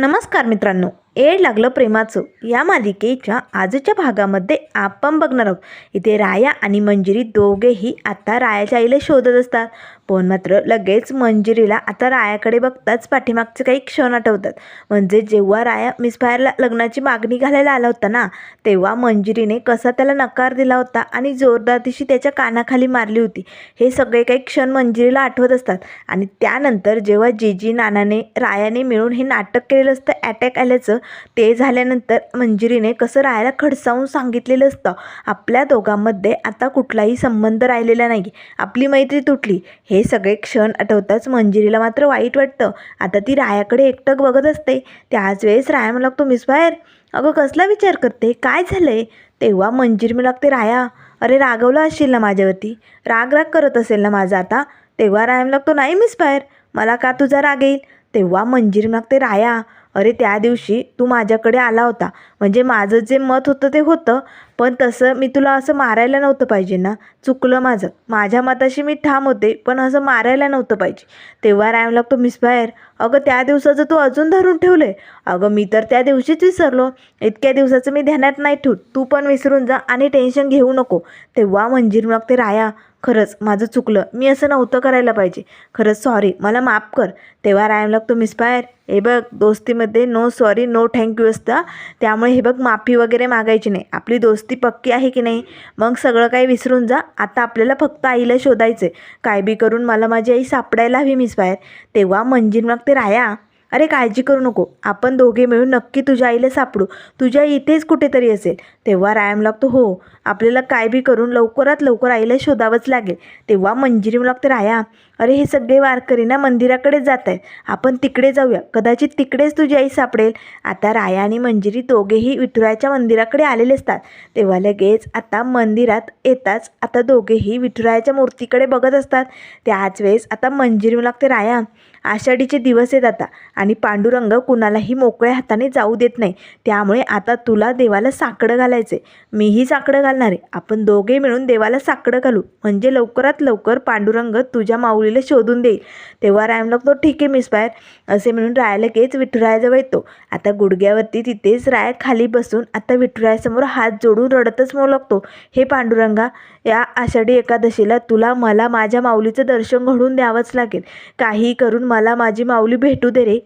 नमस्कार मित्रांनो. एड लागलं प्रेमाचं. या मालिकेच्या आजच्या भागामध्ये आपण बघणार आहोत. इथे राया आणि मंजिरी दोघेही आता रायाच्या आईला शोधत असतात. पण मात्र लगेच मंजिरीला आता रायाकडे बघताच पाठीमागचे काही क्षण आठवतात. म्हणजे जेव्हा राया मिसफायरला लग्नाची मागणी घालायला आला होता ना तेव्हा मंजिरीने कसा त्याला नकार दिला होता आणि जोरदार दिशी त्याच्या कानाखाली मारली होती. हे सगळे काही क्षण मंजिरीला आठवत असतात. आणि त्यानंतर जेव्हा जीजी नानाने रायाने मिळून हे नाटक केलेलं असतं अटॅक आल्याचं ते झाल्यानंतर मंजिरीने कसं रायाला खडसावून सांगितलेलं असतं. आपल्या दोघांमध्ये आता कुठलाही संबंध राहिलेला नाही आपली मैत्री तुटली. हे सगळे क्षण आठवताच मंजिरीला मात्र वाईट वाटतं. आता ती रायाकडे एकटक बघत असते. त्याच वेळेस राया मला लागतो मिस बाहेर अगं कसला विचार करते? काय झालंय? तेव्हा मंजिरी मला लागते राया अरे रागवलं असशील ना माझ्यावरती? राग राग करत असेल ना माझा आता? तेव्हा राया मला लागतो नाही मिस बाहेर मला का तुझा राग येईल? तेव्हा मंजिरी मागते राया अरे त्या दिवशी तू माझ्याकडे आला होता. म्हणजे माझं जे मत होतं ते होतं. पण तसं मी तुला असं मारायला नव्हतं पाहिजे ना. चुकलं माझं. माझ्या मताशी मी ठाम होते पण असं मारायला नव्हतं पाहिजे. तेव्हा रायम लागतो मिस बाहेर अगं त्या दिवसाचं तू अजून धरून ठेवलं आहे अगं मी तर त्या दिवशीच विसरलो. इतक्या दिवसाचं मी ध्यानात नाही ठेवत. तू पण विसरून जा आणि टेन्शन घेऊ नको. तेव्हा मंजीर मागते राया खरंच माझं चुकलं. मी असं नव्हतं करायला पाहिजे. खरंच सॉरी मला माफ कर. तेव्हा रायम लागतो मिस हे बघ दोस्तीमध्ये no sorry no thank you असतं. त्यामुळे हे बघ माफी वगैरे मागायची नाही. आपली दोस्ती पक्की आहे की नाही? मग सगळं काही विसरून जा. आता आपल्याला फक्त आईला शोधायचं आहे काय बी करून मला माझी आई सापडायला हवी मिस तेव्हा मंजिन मग ते राया. अरे काळजी करू नको. आपण दोघे मिळून नक्की तुझ्या आईला सापडू. तुझ्या इथेच कुठेतरी असेल. तेव्हा रायम लागतो हो आपल्याला काय बी करून लवकरात लवकर आईला शोधावंच लागेल. तेव्हा मंजिरी लागते राया अरे हे सगळे वारकरी ना मंदिराकडेच जात आहेत आपण तिकडे जाऊया. कदाचित तिकडेच तुझी आई सापडेल. आता राया आणि मंजिरी दोघेही विठुरायाच्या मंदिराकडे आलेले असतात. तेव्हा लगेच आता मंदिरात येताच आता दोघेही विठुरायाच्या मूर्तीकडे बघत असतात. त्याच वेळेस आता मंजिरी लागते राया. आषाढीचे दिवस येत आता आणि पांडुरंग कुणालाही मोकळ्या हाताने जाऊ देत नाही. त्यामुळे आता तुला देवाला साकडं घालायचे मीही साकडं घालणार. आहे आपण दोघे मिळून देवाला साकडं घालू. म्हणजे लवकरात लवकर पांडुरंग तुझ्या माऊली माऊलीला शोधून देईल. तेव्हा रायम लागतो ठीक आहे मिस बाहेर. असे म्हणून राया लगेच विठुरायाजवळ येतो. आता गुडघ्यावरती तिथेच राया खाली बसून आता विठुरायासमोर हात जोडून रडतच म्हणू लागतो हे पांडुरंगा या आषाढी एकादशीला तुला मला माझ्या माऊलीचं दर्शन घडून द्यावंच लागेल. काही करून मला माझी माऊली भेटू दे रे.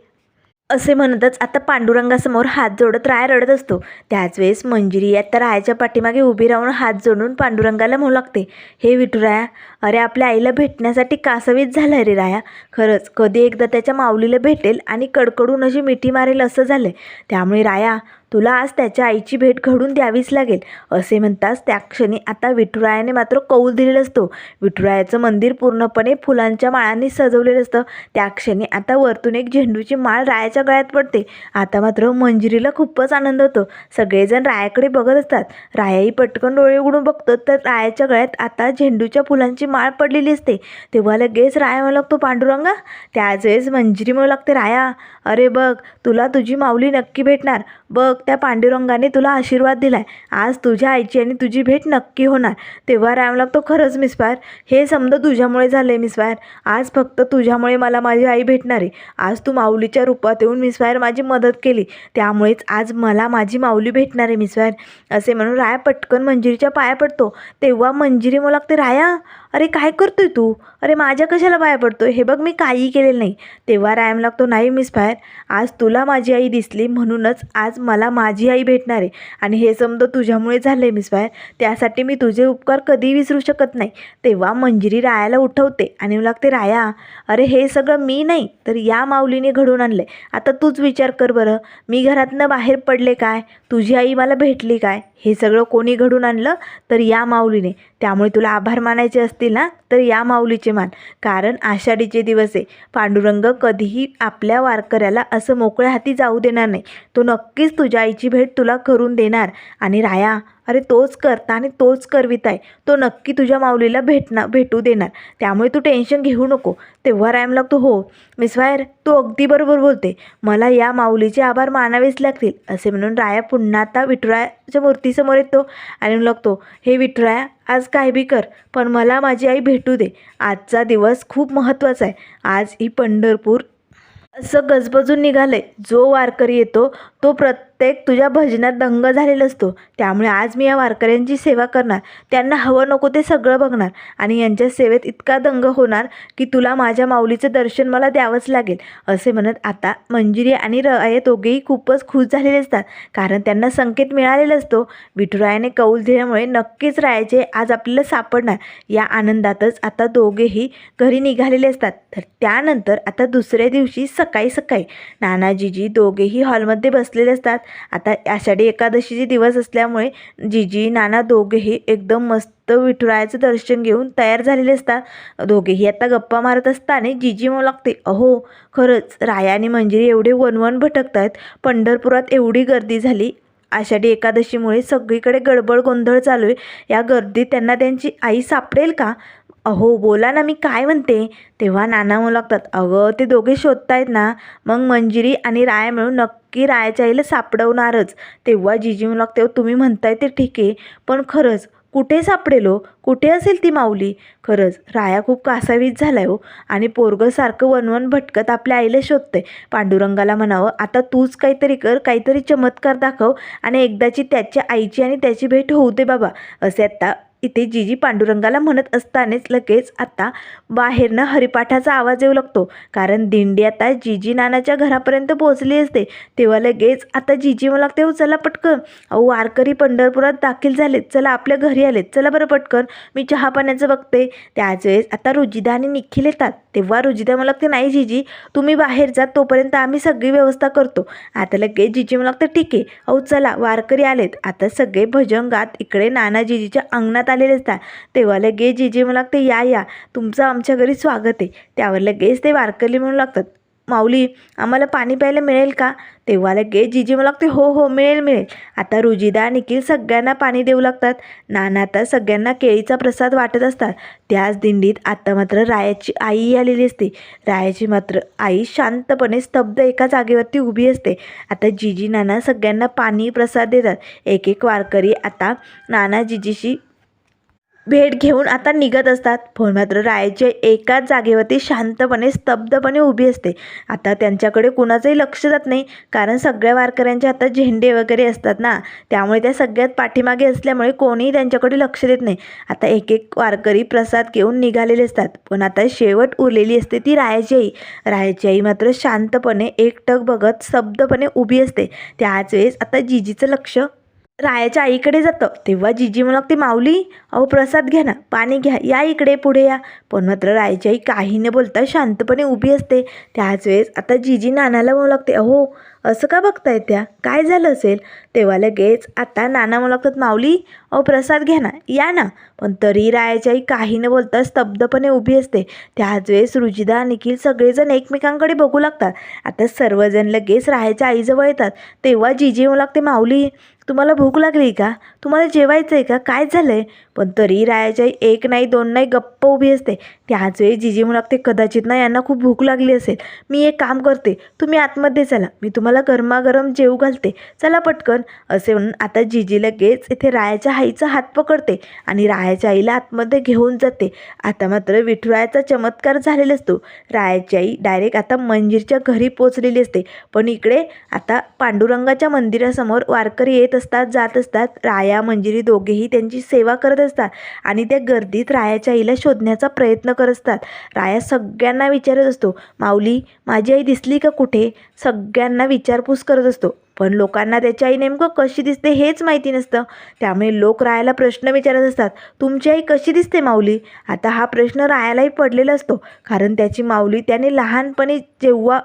असे म्हणतच आता पांडुरंगासमोर हात जोडत राय रडत असतो. त्याच वेळेस मंजिरी आता रायाच्या पाठीमागे उभी राहून हात जोडून पांडुरंगाला म्हणू लागते हे विठुराया अरे आपल्या आईला भेटण्यासाठी कासवीच झालं रे राया. खरंच कधी एकदा त्याच्या माऊलीला भेटेल आणि कडकडून अशी मिठी मारेल असं झालं त्यामुळे राया तुला आज त्याच्या आईची भेट घडून द्यावीच लागेल. असे म्हणताच त्या क्षणी आता विठुरायाने मात्र कौल दिलेलं असतो. विठुरायाचं मंदिर पूर्णपणे फुलांच्या माळांनी सजवलेलं असतं. त्या क्षणी आता वरतून एक झेंडूची माळ रायाच्या गळ्यात पडते. आता मात्र मंजिरीला खूपच आनंद होतो. सगळेजण रायाकडे बघत असतात. रायाही पटकन डोळे उघडून बघतो तर रायाच्या गळ्यात आता झेंडूच्या फुलांची माळ पडलेली असते. तेव्हा लगेच राया म्हणू लागतो पांडुरंगा त्याच वेळेस मंजिरी म्हणू लागते राया. अरे बघ तुला तुझी माऊली नक्की भेटणार. बघ त्या पांडुरंगाने तुला आशीर्वाद दिलाय. आज तुझ्या आईची आणि तुझी भेट नक्की होणार. तेव्हा राम लागतो खरंच मिसबायर हे समजा तुझ्यामुळे झालंय मिसबायर आज फक्त तुझ्यामुळे मला माझी आई भेटणार. आहे आज तू माऊलीच्या रूपात येऊन मिसबायर माझी मदत केली. त्यामुळेच आज मला माझी माऊली भेटणार आहे मिसबायर असे म्हणून राया पटकन मंजिरीच्या पाया पडतो. तेव्हा मंजिरी मला लागते राया अरे काय करतोय तू? अरे माझ्या कशाला पाया पडतोय? हे बघ मी काही केलेलं नाही. तेव्हा रायम लागतो नाही मिस फायर आज तुला माझी आई दिसली म्हणूनच आज मला माझी आई भेटणार आहे. आणि हे समजा तुझ्यामुळे झालं आहे मिस बाहेर. त्यासाठी मी तुझे उपकार कधी विसरू शकत नाही. तेव्हा मंजिरी रायाला उठवते. आणि मला लागते राया अरे हे सगळं मी नाही तर या माऊलीने घडून आणलं आहे आता तूच विचार कर बरं मी घरातनं बाहेर पडले काय? तुझी आई मला भेटली काय? हे सगळं कोणी घडून आणलं? तर या माऊलीने. त्यामुळे तुला आभार मानायचे असतील ना? तर या माऊलीचे मान. कारण आषाढीचे दिवस आहे. पांडुरंग कधीही आपल्या वारकऱ्याला असं मोकळ्या हाती जाऊ देणार नाही. तो नक्कीच तुझ्या आईची भेट तुला करून देणार. आणि राया अरे तोच करता आणि तोच करवित आहे. तो नक्की तुझ्या माऊलीला भेटणार भेटू देणार. त्यामुळे तू टेन्शन घेऊ नको. तेव्हा रायम लागतो हो मिस वायर तू अगदी बरोबर बोलते. मला या माऊलीचे आभार मानावेच लागतील. असे म्हणून राया पुन्हा आता विठुरायाच्या मूर्तीसमोर येतो आणि लागतो हे विठुराया आज काय बी कर पण मला माझी आई भेटू दे. आजचा दिवस खूप महत्त्वाचा आहे. आज ही पंढरपूर असं गजबजून निघालं आहे जो वारकरी येतो तो प्रत प्रत्येक तुझ्या भजनात दंग झालेला असतो. त्यामुळे आज मी या वारकऱ्यांची सेवा करणार. त्यांना हवं नको ते सगळं बघणार. आणि यांच्या सेवेत इतका दंग होणार की तुला माझ्या माऊलीचं दर्शन मला द्यावंच लागेल. असे म्हणत आता मंजिरी आणि रय दोघेही खूपच खुश झालेले असतात. कारण त्यांना संकेत मिळालेला असतो. विठुरायाने कौल दिल्यामुळे नक्कीच रायाचे आज आपल्याला सापडणार. या आनंदातच आता दोघेही घरी निघालेले असतात. तर त्यानंतर आता दुसऱ्या दिवशी सकाळी सकाळी नानाजीजी दोघेही हॉलमध्ये बसलेले असतात. आता आषाढी एकादशीचे दिवस असल्यामुळे जीजी नाना दोघेही एकदम मस्त विठुरायाचं दर्शन घेऊन तयार झालेले असतात. दोघेही आता गप्पा मारत असताना जीजी मग लागते अहो खरंच राया आणि मंजिरी एवढे वनवन भटकत आहेत पंढरपुरात एवढी गर्दी झाली. आषाढी एकादशीमुळे सगळीकडे गडबड गोंधळ चालू आहे. या गर्दीत त्यांना त्यांची आई सापडेल का? अहो बोला ना मी काय म्हणते? तेव्हा नाना म्हणू लागतात अगं ते दोघे शोधतायत ना. मग मंजिरी आणि राया मिळून नक्की रायाच्या आईला सापडवणारच. तेव्हा जिजी म्हणू लागते तुम्ही म्हणताय ते ठीक आहे पण खरंच कुठे सापडेलो हो? कुठे असेल ती माऊली? खरंच राया खूप कासावीस झालाय हो आणि पोरगं सारखं वनवन भटकत आपल्या आईला शोधतंय. पांडुरंगाला म्हणावं आता तूच काहीतरी कर काहीतरी चमत्कार दाखव आणि एकदाची त्याच्या आईची आणि त्याची भेट होऊ दे बाबा असे आता इथे जीजी पांडुरंगाला म्हणत असतानाच लगेच आता बाहेरनं हरिपाठाचा आवाज येऊ लागतो. कारण दिंडी आता जीजी नानाच्या घरापर्यंत पोहोचली असते. तेव्हा लगेच आता जीजी मला लागते "हो, चला पटकन. अहो वारकरी पंढरपुरात दाखल झालेत. चला आपल्या घरी आलेत. चला बरं पटकन. मी चहा पाण्याचं बघते. त्याच वेळेस आता रुजिदा आणि निखिल येतात. तेव्हा रुजिदा मला लागते नाही जीजी तुम्ही बाहेर जा. तोपर्यंत आम्ही सगळी व्यवस्था करतो. आता लगेच जीजी मला लागतं ठीक आहे. अहो चला. वारकरी आलेत. आता सगळे भजन गात इकडे नाना जीजीच्या अंगणात आलेले असतात तेव्हा लगेच जीजी मला लागते या या तुमचं आमच्या घरी स्वागत आहे. त्यावर लगेच ते वारकरी म्हणू लागतात माऊली आम्हाला पाणी प्यायला मिळेल का? तेव्हा लगेच जिजी मला लागते हो हो मिळेल मिळेल. आता रुजिदा निखिल सगळ्यांना पाणी देऊ लागतात. नाना आता सगळ्यांना केळीचा प्रसाद वाटत असतात. त्याच दिंडीत आता मात्र रायाची आई आलेली असते. रायाची मात्र आई शांतपणे स्तब्ध एका जागेवरती उभी असते. आता जीजी नाना सगळ्यांना पाणी प्रसाद देतात. एक एक वारकरी आता नाना जीजीशी भेट घेऊन आता निघत असतात. पण मात्र रायाची एकाच जागेवरती शांतपणे स्तब्धपणे उभी असते. आता त्यांच्याकडे कुणाचंही लक्ष जात नाही कारण सगळ्या वारकऱ्यांच्या हातात झेंडे वगैरे असतात ना. त्यामुळे त्या सगळ्यात पाठीमागे असल्यामुळे कोणीही त्यांच्याकडे लक्ष देत नाही. आता एक एक वारकरी प्रसाद घेऊन निघालेले असतात. पण आता शेवट उरलेली असते ती रायाची आई रायाची आई मात्र शांतपणे एकटक बघत स्तब्धपणे उभी असते. त्याच वेळेस आता जिजीचं लक्ष रायाच्या आईकडे जातं. तेव्हा जिजी म्हणू लागते माऊली अहो प्रसाद घ्या ना पाणी घ्या या इकडे पुढे या. पण मात्र रायाची आई काही न बोलता शांतपणे उभी असते. त्याच वेळेस आता जिजी नानाला म्हणू लागते अहो असं का बघताय त्या? काय झालं असेल? तेव्हा लगेच आता नाना म्हणू लागतात माऊली अहो प्रसाद घ्या ना या ना. पण तरी रायाची आई काही न बोलता स्तब्धपणे उभी असते. त्याच वेळेस रुजिदा निखिल सगळेजण एकमेकांकडे बघू लागतात. आता सर्वजण लगेच रायाच्या आईजवळ येतात. तेव्हा जिजी म्हणू लागते माऊली तुम्हाला भूक लागली का? तुम्हाला जेवायचं आहे का? काय झालं आहे पण तरी रायाच्या आई एक नाही दोन नाही गप्प उभी असते. त्याच वेळी जिजी म्हणू लागते कदाचित ना यांना खूप भूक लागली असेल. मी एक काम करते. तुम्ही आतमध्ये चला. मी तुम्हाला गरमागरम जेवू घालते. चला पटकन. असे म्हणून आता जिजी लगेच इथे रायाच्या आईचा हात पकडते आणि रायाच्या आईला आतमध्ये घेऊन जाते. आता मात्र विठुरायाचा चमत्कार झालेला असतो रायाची आई डायरेक्ट आता मंदिरच्या घरी पोचलेली असते. पण इकडे आता पांडुरंगाच्या मंदिरासमोर वारकरी येत असतात जात असतात. राया मंजिरी दोघेही त्यांची सेवा करत असतात आणि त्या गर्दीत रायाच्या आईला शोधण्याचा प्रयत्न करत असतात. राया सगळ्यांना विचारत असतो माऊली माझी आई दिसली का कुठे? सगळ्यांना विचारपूस करत असतो. पण लोकांना त्याची आई नेमकं कशी दिसते हेच माहिती नसतं. त्यामुळे लोक रायाला प्रश्न विचारत असतात तुमची आई कशी दिसते माऊली? आता हा प्रश्न रायालाही पडलेला असतो कारण त्याची माऊली त्याने लहानपणी जेव्हा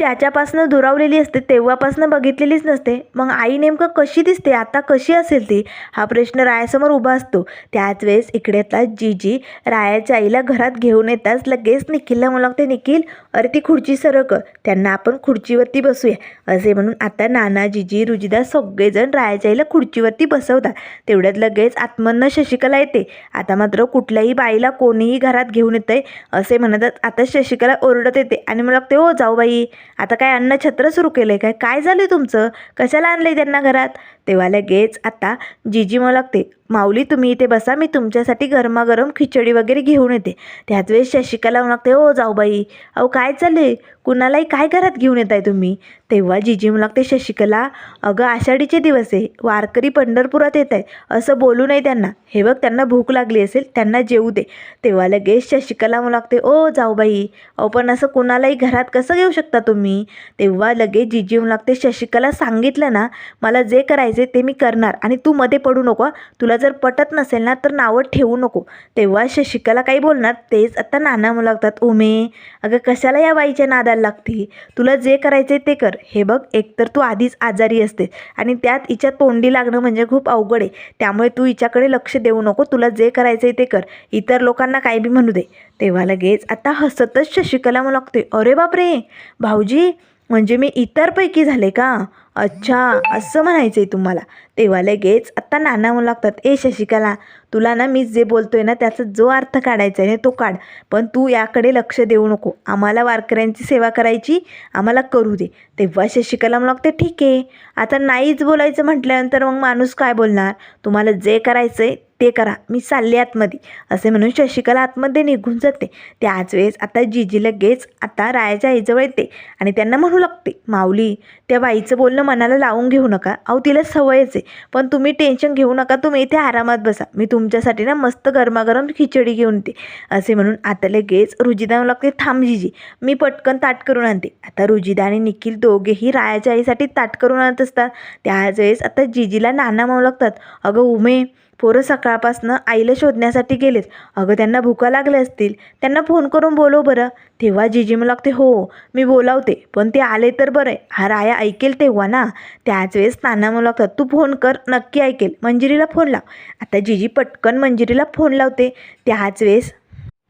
त्याच्यापासनं दुरावलेली असते तेव्हापासनं बघितलेलीच नसते. मग आई नेमकं कशी दिसते आता कशी असेल ती? हा प्रश्न रायासमोर उभा असतो. त्याच वेळेस इकडे येतात जीजी रायाच्या आईला घरात घेऊन येताच लगेच निखिलला मला लागते निखिल अरे ती खुर्ची सरक त्यांना आपण खुर्चीवरती बसूया. असे म्हणून आता नाना जीजी रुजिदा सगळेजण रायाच्या खुर्चीवरती बसवतात. तेवढ्यात लगेच आत्मन्न शशिकला येते. आता मात्र कुठल्याही बाईला कोणीही घरात घेऊन येतंय असे म्हणतात आता शशिकला ओरडत येते. आणि मला लागते हो जाऊ बाई आता काय अन्न छत्र सुरू केलं आहे काय? काय झालं आहे तुमचं? कशाला आणलं आहे त्यांना घरात? तेव्हा लगेच आता जीजी मला लागते माऊली तुम्ही इथे बसा मी तुमच्यासाठी गरमागरम खिचडी वगैरे घेऊन येते. त्याच वेळेस शशिकाला म्हणू लागते हो जाऊ बाई अहो काय काय चाललंय? कुणालाही काय घरात घेऊन येत आहे तुम्ही? तेव्हा जिजी म्हणू लागते शशिकला अगं आषाढीचे दिवस आहे. वारकरी पंढरपुरात येत आहे असं बोलू नये त्यांना. हे बघ त्यांना भूक लागली असेल त्यांना जेवू दे. तेव्हा लगेच शशिकला म्हणू लागते ओ जाऊबाई अहो पण असं कुणालाही घरात कसं घेऊ शकता तुम्ही? तेव्हा लगेच जिजी म्हणू लागते शशिकला सांगितलं ना मला जे करायचे ते मी करणार आणि तू मध्ये पडू नको तुला जर पटत नसेल ना तर नावं ठेवू नको. तेव्हा शशिकला काही बोलणार तेच आता नाना म्हणू लागतात उमे अगं कशाला या बाईच्या नादाला लागते तुला जे करायचे ते कर. हे बघ एकतर तू आधीच आजारी असते आणि त्यात हिच्या तोंडी लागणं म्हणजे खूप अवघड आहे. त्यामुळे तू हिच्याकडे लक्ष देऊ नको. तुला जे करायचं ते कर. इतर लोकांना काय बी म्हणू दे. तेव्हा लगेच आता हसतच शशिकला म्हणू लागते अरे बापरे! भाऊजी म्हणजे मी इतरपैकी झाले का? अच्छा असं म्हणायचं आहे तुम्हाला. तेव्हा लगेच आत्ता नाना म्हणू लागतात ए शशिकला तुला ना मी जे बोलतोय ना त्याचा जो अर्थ काढायचा आहे ना तो काढ. पण तू याकडे लक्ष देऊ नको. आम्हाला वारकऱ्यांची सेवा करायची आम्हाला करू दे. तेव्हा शशिकला म्हणू लागते ठीक आहे. आता नाहीच बोलायचं म्हटल्यानंतर मग माणूस काय बोलणार? तुम्हाला जे करायचं आहे ते करा. मी चालले आतमध्ये. असे म्हणून शशिकला आतमध्ये निघून जाते. त्याच वेळेस आता जिजी लगेच आता रायाच्या आईजवळ येते आणि त्यांना म्हणू लागते माऊली त्या बाईचं बोलणं मनाला लावून घेऊ नका. अहो तिला सवयच आहे. पण तुम्ही टेन्शन घेऊ नका. तुम्ही इथे आरामात बसा. मी तुमच्यासाठी ना मस्त गरमागरम खिचडी घेऊन येते. असे म्हणून आता लगेच रुजिदा लागते थांब जीजी. मी पटकन ताट करून आणते. आता रुजिदा आणि निखिल दोघेही रायाच्या आईसाठी ताट करून आणत असतात. त्याच वेळेस आता जिजीला नाना म्हणू लागतात अगं उमे पोरं सकाळपासनं आईला शोधण्यासाठी गेलेत. अगं त्यांना भुका लागल्या असतील. त्यांना फोन करून बोलव बरं. तेव्हा जिजी मला लागते हो मी बोलावते. पण ते आले तर बरं आहे. हा राया ऐकेल तेव्हा ना. त्याच वेळेस नाना मला लागतात. तू फोन कर नक्की ऐकेल. मंजिरीला फोन लाव. आता जिजी पटकन मंजिरीला फोन लावते. त्याच वेळेस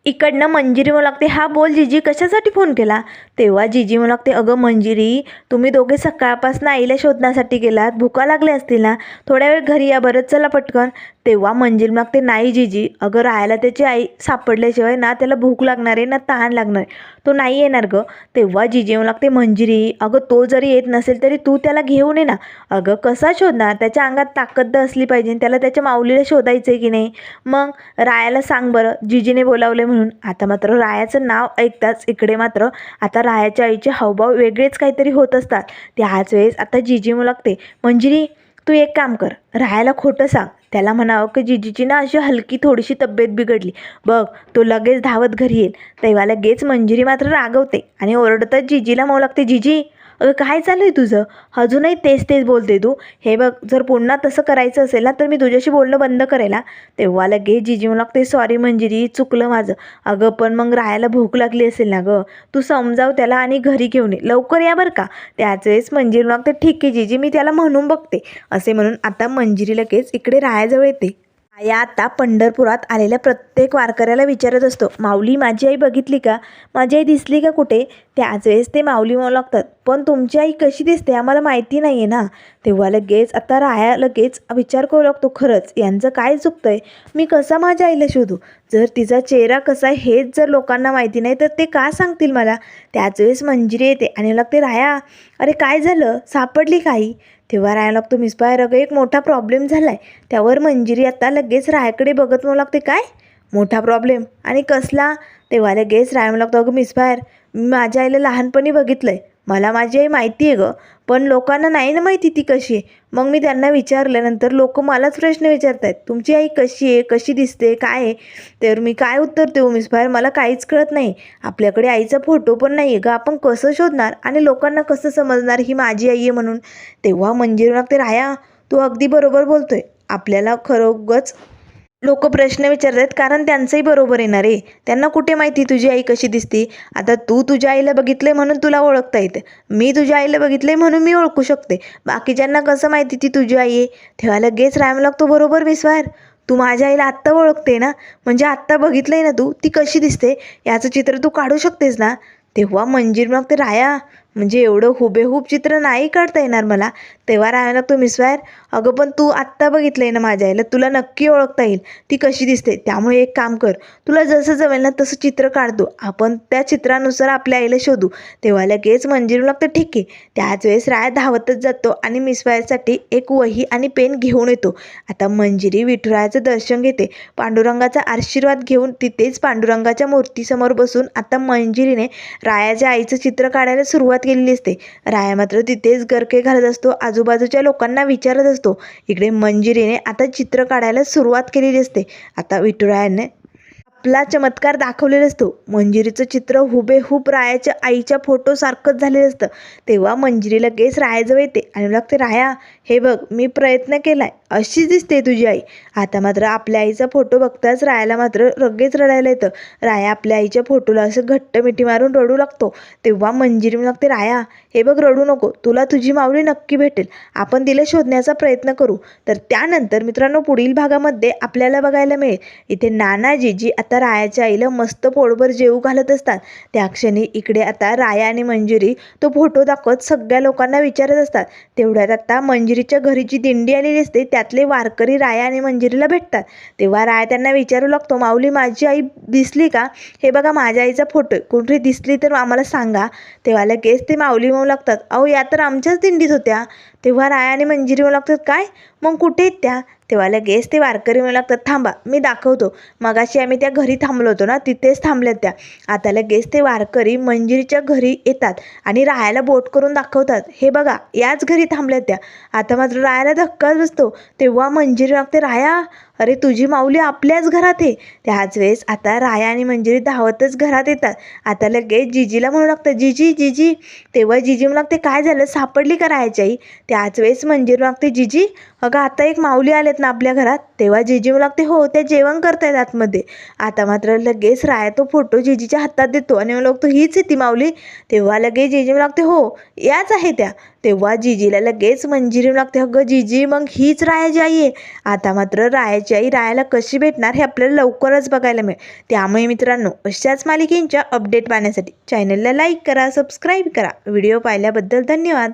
इकडनं मंजिरी म्हणू लागते हा बोल जिजी कशासाठी फोन केला? तेव्हा जिजी म्हणू लागते अगं मंजिरी तुम्ही दोघे सकाळपासून आईला शोधण्यासाठी गेलात. भुका लागल्या असतील ना. थोड्या वेळ घरी या बरंच चला पटकन. तेव्हा मंजिल मागते. नाही जिजी. अगं राहायला त्याची आई सापडल्याशिवाय ना त्याला भूक लागणार आहे ना तहान लागणार आहे. तो नाही येणार गं. तेव्हा जीजी येऊ लागते मंजिरी अगं तो जरी येत नसेल तरी तू त्याला घेऊन ये ना. अगं कसा शोधणार? त्याच्या अंगात ताकद असली पाहिजे त्याला त्याच्या माऊलीला शोधायचं आहे की नाही? मग रायाला सांग बरं. जिजीने बोलावले म्हणून आता मात्र रायाचं नाव ऐकताच इकडे मात्र आता रायाच्या आईचे हावभाव वेगळेच काहीतरी होत असतात. त्याच वेळेस आता जीजी येऊ लागते. मंजिरी तू एक काम कर. राहायला खोटं सांग. त्याला म्हणावं की जिजीची ना अशी हलकी थोडीशी तब्येत बिघडली. बघ तो लगेच धावत घरी येईल. तेव्हा लगेच मंजिरी मात्र रागवते आणि ओरडतच जिजीला म्हणू लागते जिजी अगं काय चालू आहे तुझं? अजूनही तेच तेच बोलते तू. हे बघ जर पुन्हा तसं करायचं असेल ना तर मी तुझ्याशी बोलणं बंद करेल हा. तेव्हा लगेच जिजी मला ते सॉरी मंजिरी चुकलं माझं. अगं पण मग राहायला भूक लागली असेल ना गं. तू समजाव त्याला आणि घरी घेऊन ये. लवकर या बरं का. त्याच वेळेस मंजिरी म्हणू लागते ठीक आहे जिजी मी त्याला म्हणून बघते. असे म्हणून आता मंजिरी लगेच इकडे राहायजवळ येते. आया आता पंढरपुरात आलेल्या प्रत्येक वारकऱ्याला विचारत असतो माऊली माझी आई बघितली का? माझी आई दिसली का कुठे? त्याच वेळेस ते माऊली म्हणू लागतात पण तुमची आई कशी दिसते? आम्हाला माहिती नाही आहे ना. तेव्हा लगेच आता राया लगेच विचार करू लागतो खरंच यांचं काय चुकतं आहे मी कसा माझ्या आईला शोधू? जर तिचा चेहरा कसा आहे हेच जर लोकांना माहिती नाही तर ते का सांगतील मला? त्याच वेळेस मंजिरी येते आणि लागते राया अरे काय झालं? सापडली काही तेव्हा राया लागतो मिसबाहेर अगं एक मोठा प्रॉब्लेम झाला आहे त्यावर मंजिरी आता लगेच रायाकडे बघत म्हणू लागते. काय? मोठा प्रॉब्लेम आणि कसला? तेव्हा लगेच राय म्हणू लागतो. अगं मिसबाहेर मी माझ्या आईला लहानपणी बघितलं आहे मला माझी आई माहिती आहे गं पण लोकांना नाही ना माहिती ती कशी आहे. मग मी त्यांना विचारल्यानंतर लोक मलाच प्रश्न विचारत आहेत तुमची आई कशी आहे कशी दिसते काय आहे? तर मी काय उत्तर देऊ मिसबाहेर मला काहीच कळत नाही. आपल्याकडे आईचा फोटो पण नाही आहे गं आपण कसं शोधणार आणि लोकांना कसं समजणार ही माझी आई आहे म्हणून? तेव्हा मंजिरा ते राया तू अगदी बरोबर बोलतोय. आपल्याला खरोगच लोक प्रश्न विचारतात कारण त्यांचंही बरोबर येणार आहे. त्यांना कुठे माहिती तुझी आई कशी दिसते? आता तू तुझ्या आईला बघितलंय म्हणून तुला ओळखता येते. मी तुझ्या आईला बघितलंय म्हणून मी ओळखू शकते. बाकीच्यांना कसं माहिती ती तुझी आई आहे? तेव्हा लगेच राम लागतो बरोबर विश्वार तू माझ्या आईला आत्ता ओळखते ना? म्हणजे आत्ता बघितलंय ना तू? ती कशी दिसते? याचं चित्र तू काढू शकतेस ना? तेव्हा मंजिर मग ते राया म्हणजे एवढं हुबेहूब चित्र नाही काढता येणार मला. तेव्हा राहायला लागतो मिसवायर अगं पण तू आत्ता बघितलं आहे ना माझ्या आईला. तुला नक्की ओळखता येईल. ती कशी दिसते? त्यामुळे एक काम कर. तुला जसं जमेल ना तसं चित्र काढतो आपण त्या चित्रानुसार आपल्या आईला शोधू. तेव्हा लगेच मंजिरी लागतं ठीक आहे. त्याच वेळेस राया धावतच जातो आणि मिसवायरसाठी एक वही आणि पेन घेऊन येतो. आता मंजिरी विठुरायाचं दर्शन घेते. पांडुरंगाचा आशीर्वाद घेऊन तिथेच पांडुरंगाच्या मूर्तीसमोर बसून आता मंजिरीने रायाच्या आईचं चित्र काढायला सुरुवात केलेली असते. राया मात्र तिथेच गरके घालत असतो. आजूबाजूच्या लोकांना विचारत असतो. इकडे मंजिरीने आता चित्र काढायला सुरुवात केलेली असते. आता विठुरायाने आपला चमत्कार दाखवलेला असतो. मंजिरीचं चित्र हुबेहूब रायाच्या आईच्या फोटोसारखंच झालेलं असतं. तेव्हा मंजिरी लगेच रायाजवळ येते आणि लागते राया हे बघ मी प्रयत्न केलाय. अशीच दिसते तुझी आई. आता मात्र आपल्या आईचा फोटो बघताच रायाला मात्र लगेच रडायला येतं. राया आपल्या आईच्या फोटोला असं घट्ट मिठी मारून रडू लागतो. तेव्हा मंजिरी लागते राया हे बघ रडू नको. तुला तुझी माऊली नक्की भेटेल. आपण तिला शोधण्याचा प्रयत्न करू. तर त्यानंतर मित्रांनो पुढील भागामध्ये आपल्याला बघायला मिळेल. इथे नानाजी जी आता रायाच्या आईला मस्त पोळभर जेवू घालत असतात त्या क्षणी इकडे आता राया आणि मंजिरी तो फोटो दाखवत सगळ्या लोकांना विचारत असतात. तेवढ्यात आता मंजिरीच्या घरी जी दिंडी आलेली असते त्यातले वारकरी राया आणि मंजिरीला भेटतात. तेव्हा राया त्यांना विचारू लागतो माऊली माझी आई दिसली का? हे बघा माझ्या आईचा फोटो आहे. कुठे दिसली तर आम्हाला सांगा. तेव्हा लगेच ते माऊली म्हणू लागतात अहो या तर आमच्याच दिंडीत होत्या. तेव्हा राया आणि मंजिरी म्हणू लागतात काय? मग कुठे आहेत त्या? तेव्हा लगेच ते वारकरी म्हणू लागतात थांबा मी दाखवतो. मगाशी आम्ही त्या घरी थांबलो होतो ना तिथेच थांबल्यात त्या. आता लगेच ते वारकरी मंजिरीच्या घरी येतात आणि राहायला बोट करून दाखवतात. हे बघा याच घरी थांबल्यात त्या. आता मात्र रायाला धक्काच बसतो. तेव्हा मंजिरी लागते राया अरे तुझी माऊली आपल्याच घरात आहे. त्याच वेळेस आता राया आणि मंजिरी धावतच घरात येतात. आता लगेच जिजीला म्हणू लागतं जिजी जिजी तेव्हा जिजी म्हणू लागते काय झालं? सापडली का राहायची आई? त्याच वेळेस मंजिरी लागते जिजी अगं आता एक माऊली आलेत ना आपल्या घरात. तेव्हा जिजी म्हणू लागते हो त्या जेवण करतायत आतमध्ये. आता मात्र लगेच राया तो फोटो जिजीच्या हातात देतो आणि म्हणू लागतो हीच आहे ती माऊली. तेव्हा लगेच जिजी म्हणू लागते हो याच आहे त्या. तेव्हा जिजीला लगेच मंजिरी लागते. अगं जिजी मग हीच रायाची आई आहे. आता मात्र रायाची आई रायाला कशी भेटणार हे आपल्याला लवकरच बघायला मिळेल. त्यामुळे मित्रांनो अशाच मालिकेंच्या अपडेट पाहण्यासाठी चॅनलला लाईक करा सबस्क्राईब करा. व्हिडिओ पाहिल्याबद्दल धन्यवाद.